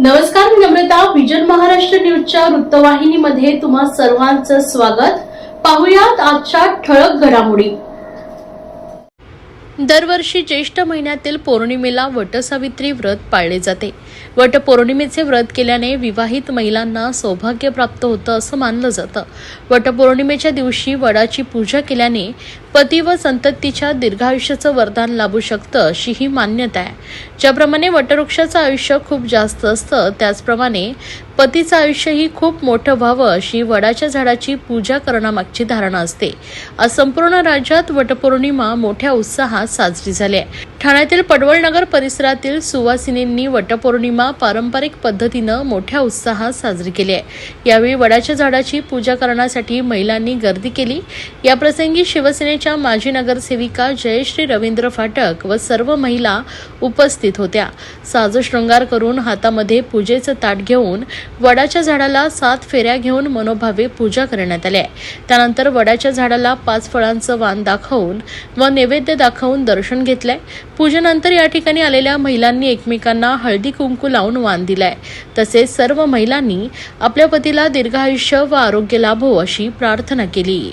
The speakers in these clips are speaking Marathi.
नमस्कार मी नम्रता. विजन महाराष्ट्र न्यूजच्या वृत्तवाहिनीमध्ये तुम्हा सर्वांचं स्वागत. पाहुयात आजच्या ठळक घडामोडी. दरवर्षी ज्येष्ठ महिन्यातील पौर्णिमेला वटसावित्री व्रत पाळले जाते. वटपौर्णिमेचे व्रत केल्याने विवाहित महिलांना सौभाग्य प्राप्त होतं असं मानलं जातं. वटपौर्णिमेच्या दिवशी वडाची पूजा केल्याने पती व संततीच्या दीर्घायुष्याचं वरदान लाभू शकतं अशी ही मान्यता आहे. ज्याप्रमाणे वटवृक्षाचं आयुष्य खूप जास्त असतं त्याचप्रमाणे पतीचं आयुष्यही खूप मोठं व्हावं अशी वडाच्या झाडाची पूजा करण्यामागची धारणा असते. आज संपूर्ण राज्यात वटपौर्णिमा मोठ्या उत्साहात साजरी झाली आहे. ठाण्यातील पडवळनगर परिसरातील सुवासिनींनी वटपौर्णिमा पारंपरिक पद्धतीनं मोठ्या उत्साहात साजरी केली आहे. यावेळी वडाच्या झाडाची पूजा करण्यासाठी महिलांनी गर्दी केली. याप्रसंगी शिवसेनेच्या माजी नगरसेविका जयश्री रवींद्र फाटक व सर्व महिला उपस्थित होत्या. साजशृंगार करून हातामध्ये पूजेचं ताट घेऊन वडाच्या झाडाला सात फेऱ्या घेऊन मनोभावे पूजा करण्यात आल्या त्यानंतर वडाच्या झाडाला पाच फळांचं वाण दाखवून व नैवेद्य दाखवून दर्शन घेतलंय. पूजेनंतर या ठिकाणी आलेल्या महिलांनी एकमेकांना हळदी कुंकू लावून वाण दिलाय. तसेच सर्व महिलांनी आपल्या पतीला दीर्घायुष्य व आरोग्य लाभो अशी प्रार्थना केली.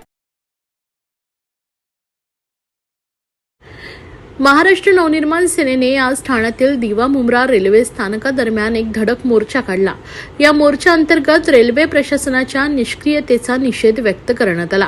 महाराष्ट्र नवनिर्माण सेनेने आज ठाण्यातील दिवा मुंब्रा रेल्वे स्थानकादरम्यान एक धडक मोर्चा काढला. या मोर्चा अंतर्गत रेल्वे प्रशासनाच्या निष्क्रियतेचा निषेध व्यक्त करण्यात आला.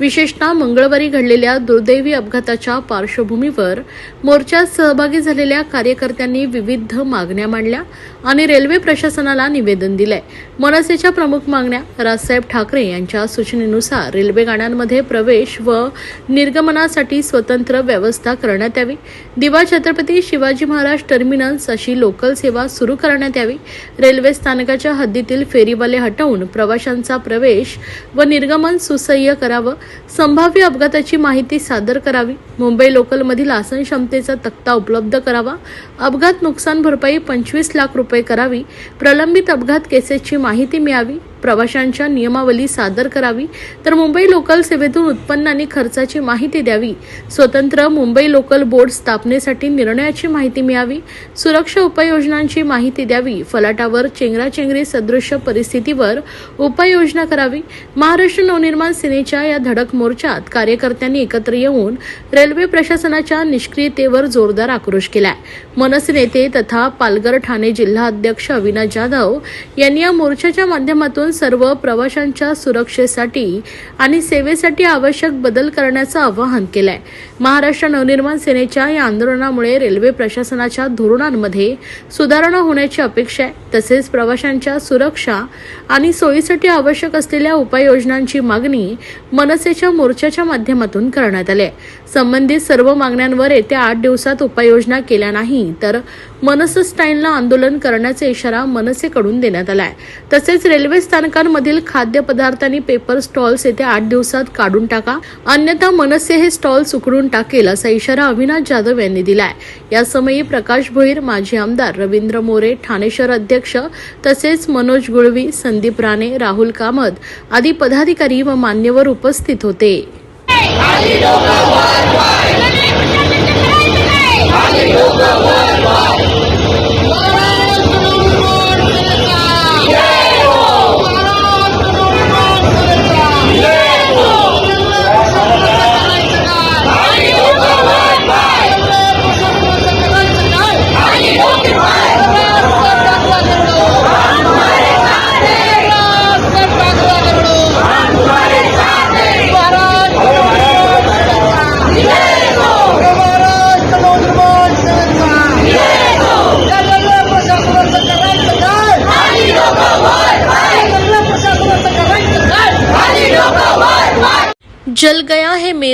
विशेषतः मंगळवारी घडलेल्या दुर्दैवी अपघाताच्या पार्श्वभूमीवर मोर्चात सहभागी झालेल्या कार्यकर्त्यांनी विविध मागण्या मांडल्या आणि रेल्वे प्रशासनाला निवेदन दिलंय. मनसेच्या प्रमुख मागण्या राजसाहेब ठाकरे यांच्या सूचनेनुसार रेल्वे गाड्यांमध्ये प्रवेश व निर्गमनासाठी स्वतंत्र व्यवस्था करण्यात यावी दिवा छत्रपती शिवाजी महाराज टर्मिनस अशी लोकल सेवा सुरू करण्यात यावी. रेल्वे स्थानकाच्या हद्दीतील फेरीवाले हटवून प्रवाशांचा प्रवेश व निर्गमन सुसह्य करावं संभाव्य अपघाताची माहिती सादर करावी. मुंबई लोकलमधील आसन क्षमतेचा तक्ता उपलब्ध करावा. अपघात नुकसान भरपाई पंचवीस लाख रुपये करावी. प्रलंबित अपघात केसेसची माहिती मिळावी. प्रवाशांच्या नियमावली सादर करावी तर मुंबई लोकल सेवेतून उत्पन्न आणि खर्चाची माहिती द्यावी. स्वतंत्र मुंबई लोकल बोर्ड स्थापनेसाठी निर्णयाची माहिती मिळावी. सुरक्षा उपाययोजनांची माहिती द्यावी. फलाटावर चेंगराचेंगरी सदृश्य परिस्थितीवर उपाययोजना करावी. महाराष्ट्र नवनिर्माण सेनेच्या या धडक मोर्चात कार्यकर्त्यांनी एकत्र येऊन रेल्वे प्रशासनाच्या निष्क्रियतेवर जोरदार आक्रोश केलाय. मनसे नेते तथा पालघर ठाणे जिल्हा अध्यक्ष अविनाश जाधव यांनी या मोर्चाच्या माध्यमातून सर्व प्रवाशांच्या सुरक्षेसाठी आणि सेवेसाठी आवश्यक बदल करण्याचं आवाहन केलंय. महाराष्ट्र नवनिर्माण सेनेच्या या आंदोलनामुळे रेल्वे प्रशासनाच्या धोरणांमध्ये सुधारणा होण्याची अपेक्षा आहे. तसेच प्रवाशांच्या सुरक्षा आणि सोयीसाठी आवश्यक असलेल्या उपाययोजनांची मागणी मनसेच्या मोर्चाच्या माध्यमातून करण्यात आली आहे. संबंधित सर्व मागण्यांवर येत्या आठ दिवसात उपाययोजना केल्या नाही तर मनस स्टाईनला आंदोलन करण्याचा इशारा मनसेकडून देण्यात आलाय. तसेच रेल्वे स्थान खाद्यपदार्थ आणि पेपर स्टॉल्स येत्या आठ दिवसात काढून टाका. अन्यथा मनसे हे स्टॉल्स उकडून टाकेल असा इशारा अविनाश जाधव यांनी दिलाय. यासमयी प्रकाश भोईर माजी आमदार रवींद्र मोरे ठाणे शहर अध्यक्ष तसेच मनोज गुळवी संदीप राणे राहुल कामत आदी पदाधिकारी व मान्यवर उपस्थित होते. जल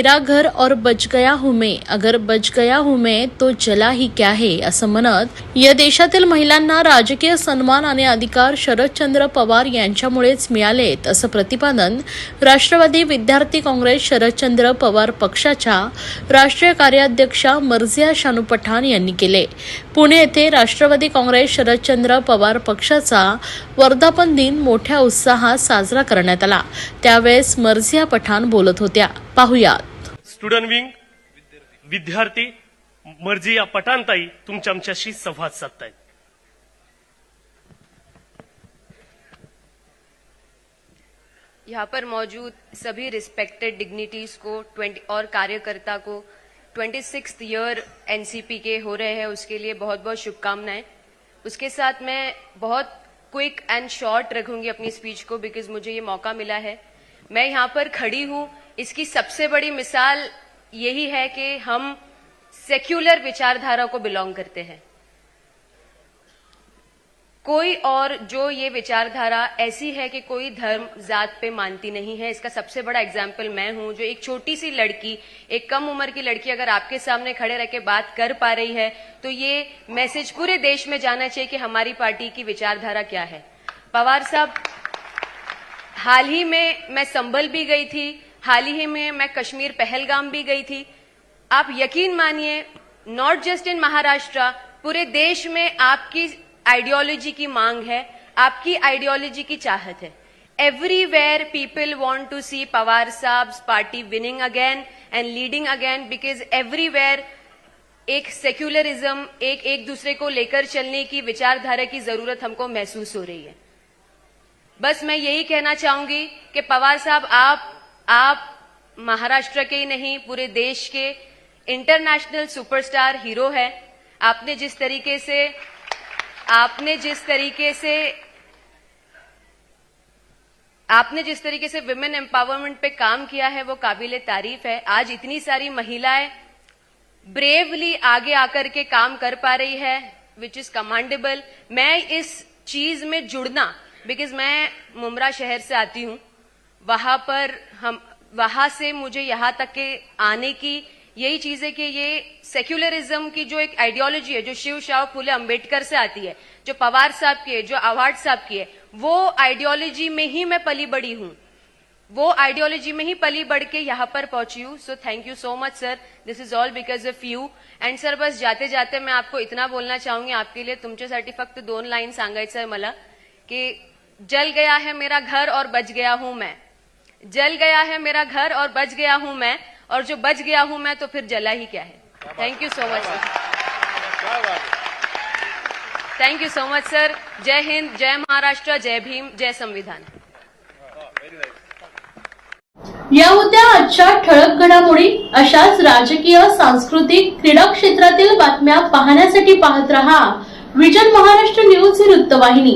मेरा घर और बच गया हूं मैं। अगर बच गया हूं मैं तो जला ही क्या है? असं म्हणत या देशातील महिलांना राजकीय सन्मान आणि अधिकार शरदचंद्र पवार यांच्यामुळेच मिळालेत असं प्रतिपादन राष्ट्रवादी विद्यार्थी काँग्रेस शरदचंद्र पवार पक्षाच्या राष्ट्रीय कार्याध्यक्षा मर्जिया शानू पठाण यांनी केले. पुणे येथे राष्ट्रवादी काँग्रेस शरदचंद्र पवार पक्षाचा वर्धापन दिन मोठ्या उत्साहात साजरा करण्यात आला. त्यावेळेस मर्जिया पठाण बोलत होत्या. पाहुयात. स्टुडंट विंग, विद्यार्थी, मर्ज़ी या तुमच्या आमच्याशी संवाद साधतायत. यहाँ पर मौजूद सभी रिस्पेक्टेड डिग्निटीज को 20 और कार्यकर्ता को ट्वेंटी सिक्स ईयर एनसीपी के हो रहे हैं, उसके लिए बहुत बहुत शुभकामनाएँ। उसके साथ मैं बहुत क्विक एंड शॉर्ट रखूँगी अपनी स्पीच को बिकॉज़ मुझे ये मौका मिला है। मैं यहाँ पर खड़ी हूँ इसकी सबसे बड़ी मिसाल यही है कि हम सेक्युलर विचारधारा को बिलोंग करते हैं। कोई और जो ये विचारधारा ऐसी है कि कोई धर्म, जात पे मानती नहीं है, इसका सबसे बड़ा एग्ज़ाम्पल मैं हूँ, जो एक छोटी सी लड़की, एक कम उम्र की लड़की अगर आपके सामने खड़े रह के बात कर पा रही है तो ये मैसेज पूरे देश में जाना चाहिए कि हमारी पार्टी की विचारधारा क्या है। पवार साहब, हाल ही में मैं संभल भी गई थी हाल ही में मैं कश्मीर पहलगाम भी गई थी। आप यकीन मानिए नॉट जस्ट इन महाराष्ट्र, पूरे देश में आपकी आइडियोलॉजी की मांग है, आपकी आइडियोलॉजी की चाहत है। Everywhere people want to see Pawar Saheb party winning again and leading again because everywhere एक सेक्युलरिज्म एक एक दूसरे को लेकर चलने की विचारधारा की ज़रूरत हमको महसूस हो रही है। बस मैं यही कहना चाहूँगी कि पवार साहब आप आप महाराष्ट्र के ही नहीं, पूरे देश के इंटरनेशनल सुपरस्टार हीरो है। आपने जिस तरीके से, आपने जिस तरीके से, आपने जिस तरीके से विमेन एम्पावरमेंट पे काम किया है, वो काबिल तारीफ़ है। आज इतनी सारी महिलाएँ ब्रेवली आगे आकर के काम कर पा रही है विच इज़ कमांडेबल मैं इस चीज़ में जुड़ना बिकॉज़ मैं मुमरा शहर से आती हूँ। वहाँ पर हम, वहाँ से मुझे यहाँ तक के आने की, यही चीज़ है कि ये सेक्युलरिज्म की जो एक आइडियोलॉजी है, जो शिव शाह फुले अंबेडकर से आती है, जो पवार साहब की है, जो अवार्ड साहब की है, वो आइडियोलॉजी में ही मैं पली बड़ी हूँ। वो आइडियोलॉजी में ही पली बढ़ के यहाँ पर पहुँची हूँ। So thank you so much sir this is all because of you and sir बस जाते जाते मैं आपको इतना बोलना चाहूँगी आपके लिए। तुमच्यासाठी फक्त दोन लाईन सांगायचं आहे मला, की जल गया है मेरा घर और बच गया हूँ मैं। जल गया है मेरा घर और बच गया हूं मैं और जो बच गया हूं मैं तो फिर जला ही क्या है? Thank you so much sir thank you so much sir जय हिंद जय महाराष्ट्र जय भीम जय संविधान. या होत्या आजच्या ठळक घडामोडी अशाच राजकीय सांस्कृतिक क्रीडा क्षेत्रातील बातम्या पाहण्यासाठी पाहत रहा विजन महाराष्ट्र न्यूज ही वृत्तवाहिनी.